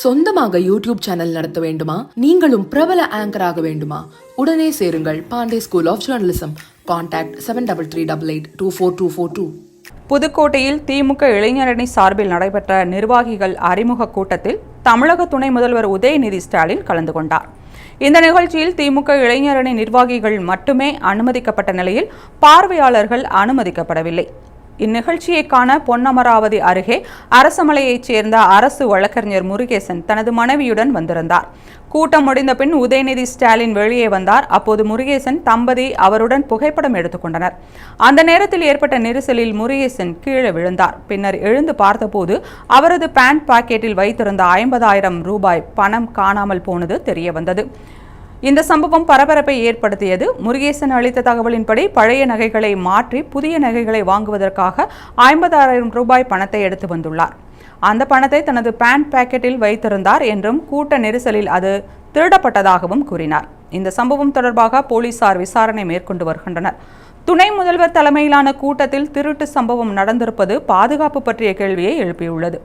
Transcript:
சொந்தமாக YouTube channel நடத்த வேண்டுமா? நீங்களும் பிரபல ஆங்கராக வேண்டுமா? உடனே சேருங்கள் Pandey school of journalism contact seven double three double eight two four two four two புதுக்கோட்டையில் திமுக இளைஞரணி சார்பில் நடைபெற்ற நிர்வாகிகள் அறிமுக கூட்டத்தில் தமிழக துணை முதல்வர் உதயநிதி ஸ்டாலின் கலந்து கொண்டார். இந்த நிகழ்ச்சியில் திமுக இளைஞரணி நிர்வாகிகள் மட்டுமே அனுமதிக்கப்பட்ட நிலையில் பார்வையாளர்கள் அனுமதிக்கப்படவில்லை. இந்நிகழ்ச்சியை காண பொன்னமராவதி அருகே அரசமலையைச் சேர்ந்த அரசு வழக்கறிஞர் முருகேசன் தனது மனைவியுடன் வந்திருந்தார். கூட்டம் முடிந்த பின் உதயநிதி ஸ்டாலின் வெளியே வந்தார். அப்போது முருகேசன் தம்பதி அவருடன் புகைப்படம் எடுத்துக்கொண்டனர் அந்த நேரத்தில் ஏற்பட்ட நெரிசலில் முருகேசன் கீழே விழுந்தார். பின்னர் எழுந்து பார்த்தபோது அவரது பேண்ட் பாக்கெட்டில் வைத்திருந்த ஐம்பதாயிரம் ரூபாய் பணம் காணாமல் போனது தெரிய வந்தது இந்த சம்பவம் பரபரப்பை ஏற்படுத்தியது. முருகேசன் அளித்த தகவலின்படி பழைய நகைகளை மாற்றி புதிய நகைகளை வாங்குவதற்காக ஐம்பதாயிரம் ரூபாய் பணத்தை எடுத்து வந்துள்ளார். அந்த பணத்தை தனது பேண்ட் பாக்கெட்டில் வைத்திருந்தார் என்றும் கூட்ட நெரிசலில் அது திருடப்பட்டதாகவும் கூறினார். இந்த சம்பவம் தொடர்பாக போலீசார் விசாரணை மேற்கொண்டு வருகின்றனர். துணை முதல்வர் தலைமையிலான கூட்டத்தில் திருட்டு சம்பவம் நடந்திருப்பது பாதுகாப்பு பற்றிய கேள்வியை எழுப்பியுள்ளது.